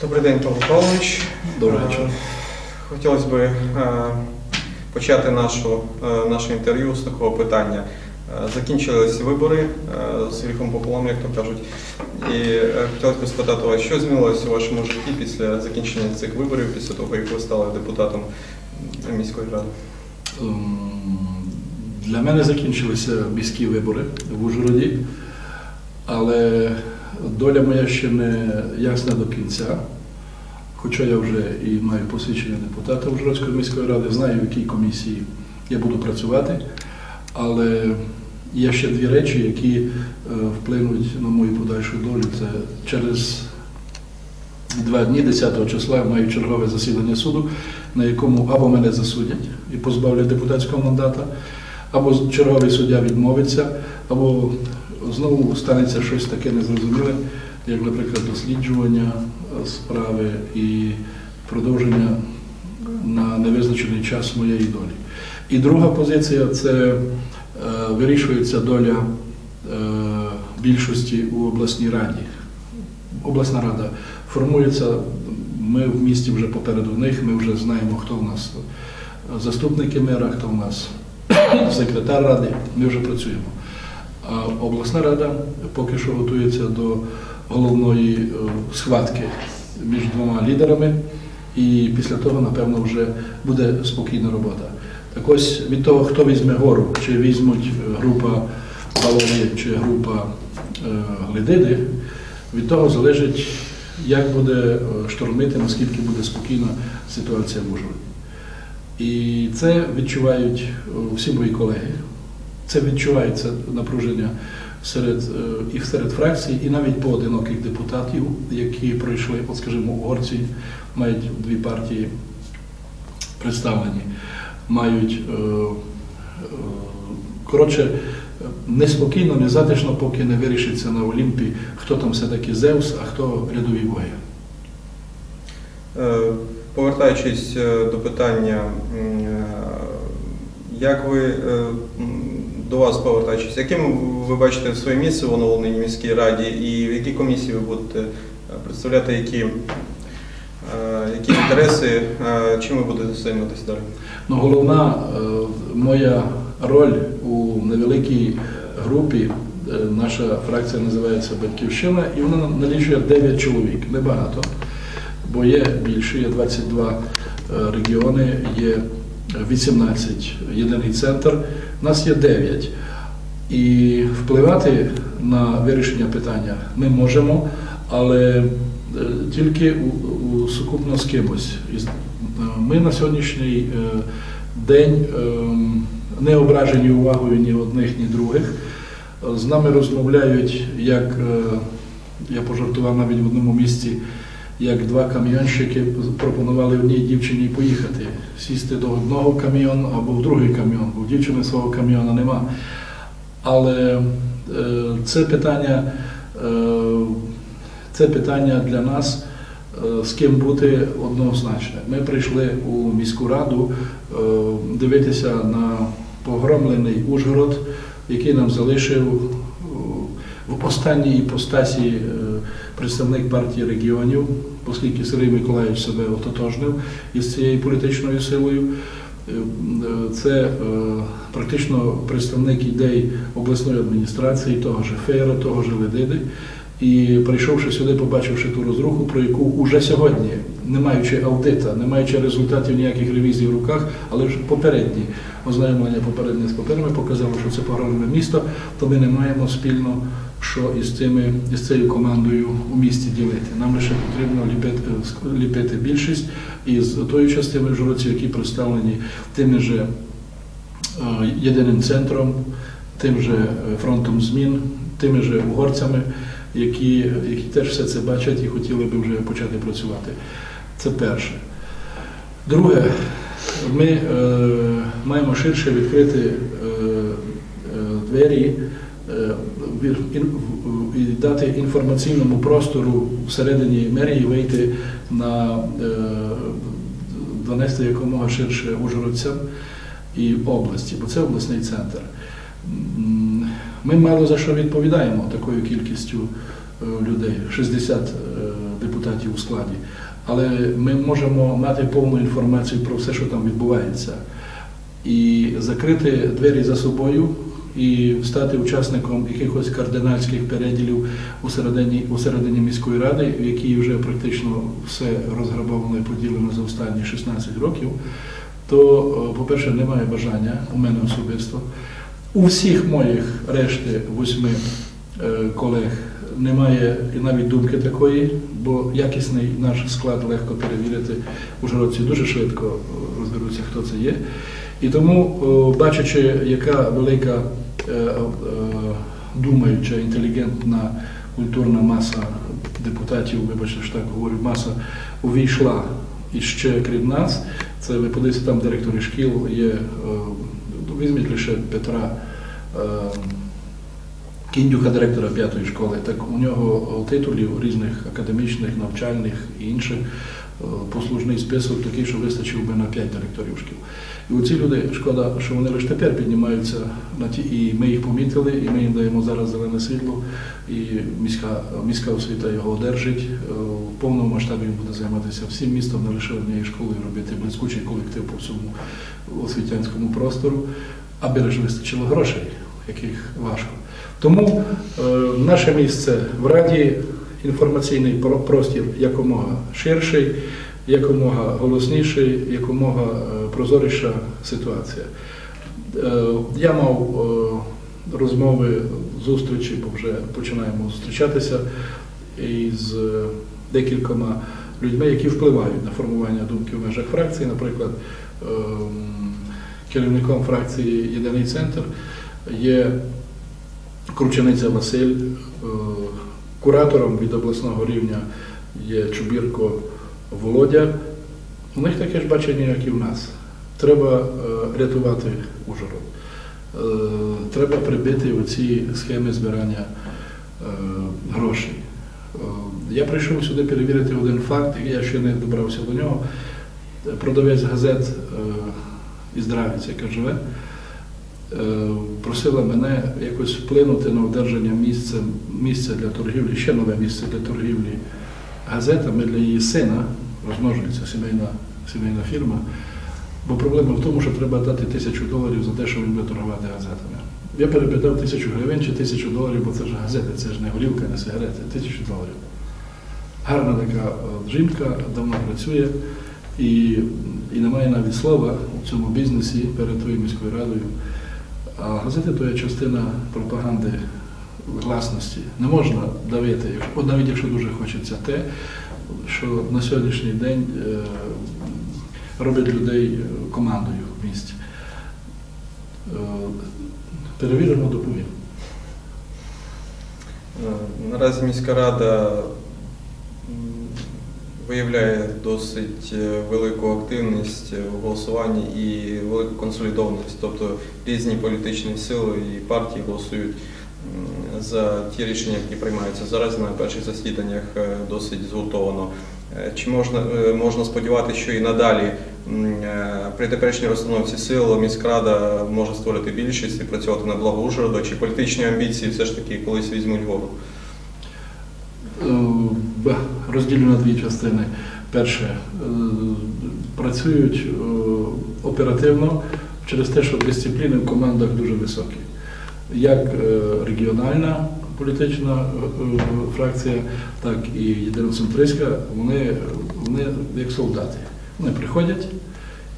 Добрий день, Павло Павлович. Добрий Е, вечір. Хотілося б е, почати нашу, е, наше інтерв'ю з такого питання. Закінчились вибори з гріхом пополам, як то кажуть. І хотілося б спитати вас, що змінилося у вашому житті після закінчення цих виборів, після того, як ви стали депутатом міської ради? Ем, Для мене закінчилися міські вибори в Ужгороді, але доля моя ще не ясна до кінця. Хоча я вже і маю посвідчення депутата Ужгородської міської ради, знаю, в якій комісії я буду працювати. Але є ще дві речі, які е, вплинуть на мою подальшу долю. Це через два дні, 10 числа, маю чергове засідання суду, на якому або мене засудять і позбавлять депутатського мандата, або черговий суддя відмовиться, або знову станеться щось таке незрозуміле, як, наприклад, досліджування е, справи і продовження на невизначений час моєї долі. І друга позиція це е, вирішується доля е, більшості у обласній раді. Обласна рада формується, ми в місті вже попереду них, ми вже знаємо, хто в нас заступники мера, хто в нас секретар ради, ми вже працюємо. А обласна рада поки що готується до головної е, схватки між двома лідерами, і після того, напевно, вже буде спокійна робота. Так ось від того, хто візьме гору, чи візьмуть е, група Балони, чи група е, Глидиди, від того залежить, як буде е, штормити, наскільки буде спокійна ситуація в Ужгороді. І це відчувають е, всі мої колеги. Це відчувається напруження серед, е, і серед фракцій, і навіть поодиноких депутатів, які пройшли, от скажімо, угорці мають дві партії представлені, мають е, е, коротше. Неспокійно, незатишно, поки не вирішиться на Олімпі, хто там все-таки Зевс, а хто рядові боги. Е, Повертаючись е, до питання, е, як ви е, до вас повертаючись, яким ви бачите своє місце в оновленій міській раді і в якій комісії ви будете е, представляти, які, е, які інтереси, е, чим ви будете займатися далі? Ну, головна моя роль у невеликій групі, наша фракція називається Батьківщина, і вона налічує 9 чоловік, небагато, бо є більше, є 22 е, регіони, є 18 єдиний центр, нас є 9. І впливати на вирішення питання ми можемо, але е, тільки у, у сукупно з кимось. Е, Ми на сьогоднішній е, день не ображені увагою ні одних, ні других. З нами розмовляють, як я пожартував навіть в одному місці, як два камйонщики пропонували одній дівчині поїхати, сісти до одного камйону або в другий камйон, бо в дівчини свого камйона нема. Але е, це питання, е, це питання для нас, е, з ким бути однозначне. Ми прийшли у міську раду дивитися на погромлений Ужгород, який нам залишив в останній іпостасі представник партії регіонів, оскільки Сергій Миколаївич себе ототожнив із цією політичною силою. Е, Це е, практично представник ідей обласної адміністрації, того ж Фейра, того ж Ледиди. І прийшовши сюди, побачивши ту розруху, про яку уже сьогодні, не маючи аудита, не маючи результатів ніяких ревізій в руках, але вже попередні ознайомлення попередні з паперами показало, що це погромне місто, то ми не маємо спільно що із цими із цією командою у місті ділити. Нам лише потрібно ліпити, ліпити більшість із тої частини журодців, які представлені тими же е, єдиним центром, тим же е, фронтом змін, тими же угорцями, які, які теж все це бачать і хотіли би вже почати працювати. Це перше. Друге, ми е, маємо ширше відкрити е, е, двері е, в- в- дати інформаційному простору всередині мерії вийти на е, донести якомога ширше ужгородцям і області, бо це обласний центр. Ми мало за що відповідаємо такою кількістю е, людей, 60 е, депутатів у складі. Але ми можемо мати повну інформацію про все, що там відбувається, і закрити двері за собою і стати учасником якихось кардинальських переділів у середині, у середині міської ради, в якій вже практично все розграбовано і поділено за останні 16 років, то, е, по-перше, немає бажання у мене особисто. У всіх моїх решти восьми е, колег немає і навіть думки такої, бо якісний наш склад легко перевірити. Ужгородці дуже швидко е, розберуться, хто це є. І тому, е, бачачи, яка велика е, е, думаюча, інтелігентна культурна маса депутатів, вибачте, що так говорю, маса увійшла іще крім нас. Це ви подивіться, там директори шкіл є. Візьміть лише Петра Кіндюка, директора п'ятої школи. Так у нього е, титулів різних академічних, навчальних і інших е, послужний список такий, що вистачив би на п'ять директорів шкіл. І оці люди, шкода, що вони лише тепер піднімаються на ті, і ми їх помітили, і ми їм даємо зараз зелене світло, і міська, міська освіта його одержить. Е, В повному масштабі він буде займатися всім містом, не лише однією школою, робити блискучий колектив по всьому освітянському простору, аби лише вистачило грошей, яких важко. Тому е, наше місце в Раді інформаційний простір якомога ширший, якомога голосніший, якомога е, прозоріша ситуація. Е, Я мав е, розмови, зустрічі, бо вже починаємо зустрічатися із е, декількома людьми, які впливають на формування думки в межах фракції. Наприклад, ем, керівником фракції Єдиний центр є Кручениця Василь, е, куратором від обласного рівня є Чубірко Володя. У них таке ж бачення, як і в нас. Треба е, рятувати Ужгород. Е, Треба прибити оці схеми збирання грошей. Я прийшов сюди перевірити один факт, я ще не добрався до нього. Продавець газет із Дравіці, яка живе, просила мене якось вплинути на одержання місця, місця для торгівлі, ще нове місце для торгівлі газетами для її сина, розмножується сімейна, сімейна фірма. Бо проблема в тому, що треба дати тисячу доларів за те, що він буде торгувати газетами. Я перепитав тисячу гривень чи тисячу доларів, бо це ж газети, це ж не горілка, не сигарети, тисячу доларів. Гарна така е, жінка, давно працює і, і немає навіть слова у цьому бізнесі перед твоєю міською радою. А газети то є частина пропаганди гласності. Не можна давити, якщо- навіть якщо дуже хочеться те, що на сьогоднішній день е, робить людей командою в місті. Е, Перевіримо, доповім. Е, Наразі міська рада виявляє досить е, велику активність у голосуванні і велику консолідованість. Тобто різні політичні сили і партії голосують за ті рішення, які приймаються. Зараз на перших засіданнях е, досить згуртовано. Е, Чи можна, можна сподіватися, що і надалі при теперішній розстановці сил міська рада може створити більшість і працювати на благо Ужгорода, чи політичні амбіції все ж таки колись візьмуть гору? Розділю на дві частини. Перше, е, працюють е, оперативно через те, що дисципліни в командах дуже високі. Як е, регіональна політична фракція, так і єдиноцентристська, вони, вони як солдати. Вони приходять,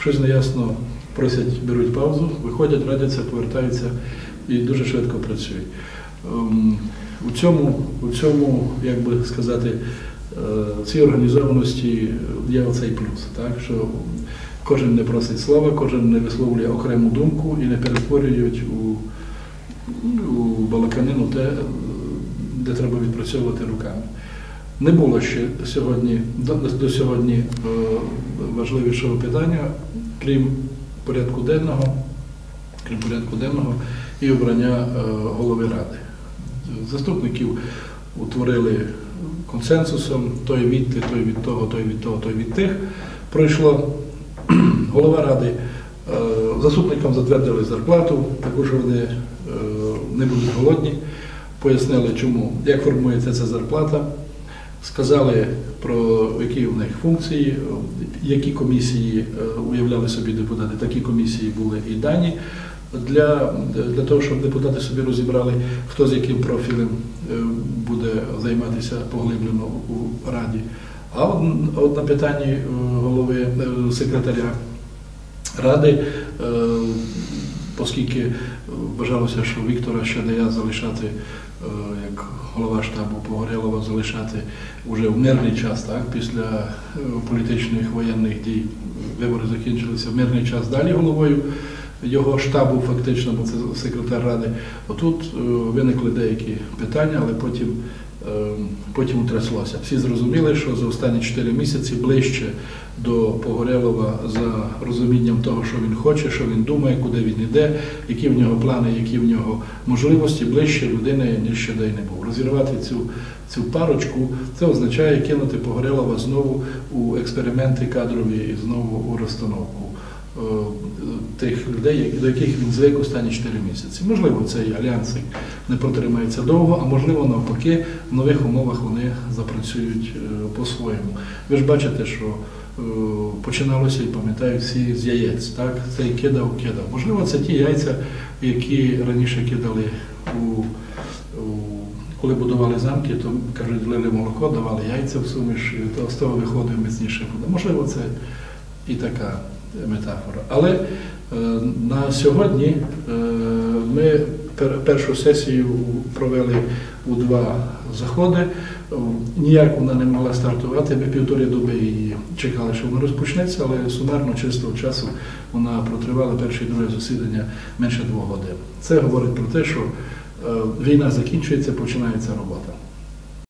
щось неясно просять, беруть паузу, виходять, радяться, повертаються і дуже швидко працюють. Ем, У цьому, у цьому, як би сказати, цій організованості є оцей плюс, так, що кожен не просить слова, кожен не висловлює окрему думку і не перетворюють у, у балаканину те, де треба відпрацьовувати руками. Не було ще сьогодні, до, до сьогодні е, важливішого питання, крім порядку денного, крім порядку денного і обрання е, голови ради. Заступників утворили консенсусом, той від ти, той від того, той від того, той від тих. Пройшло голова ради, е, заступникам затвердили зарплату, також вони е, не будуть голодні. Пояснили, чому, як формується ця зарплата. сказали про які в них функції, які комісії е, уявляли собі депутати, такі комісії були і дані. Для, для того, щоб депутати собі розібрали, хто з яким профілем буде займатися поглиблено у Раді. А от, на питанні е, голови е, секретаря Ради, е, оскільки вважалося, що Віктора Щадая залишати як голова штабу Погорєлова залишати вже в мирний час, так, після політичних воєнних дій. Вибори закінчилися в мирний час далі головою його штабу, фактично, бо це секретар ради. Отут е, виникли деякі питання, але потім, е, потім утряслося. Всі зрозуміли, що за останні 4 місяці ближче до Погорелова за розумінням того, що він хоче, що він думає, куди він йде, які в нього плани, які в нього можливості, ближче людини, ніж ще дай не був. Розірвати цю, цю парочку, це означає кинути Погорелова знову у експерименти кадрові і знову у розстановку тих людей, до яких він звик останні 4 місяці. Можливо, цей альянс не протримається довго, а можливо, навпаки, в нових умовах вони запрацюють е, по-своєму. Ви ж бачите, що е, починалося і пам'ятають всі з яєць. Так? Цей кидав, кидав. Можливо, це ті яйця, які раніше кидали у, коли будували замки, то кажуть, лили молоко, давали яйця в суміш, то з того виходив міцніше. Можливо, це і така метафора. Але е, на сьогодні е, ми пер- першу сесію провели у два заходи. Ніяк вона не могла стартувати. Ми півтори доби її чекали, що вона розпочнеться, але сумарно чистого часу вона протривала перше і друге засідання менше двох годин. Це говорить про те, що е, війна закінчується, починається робота.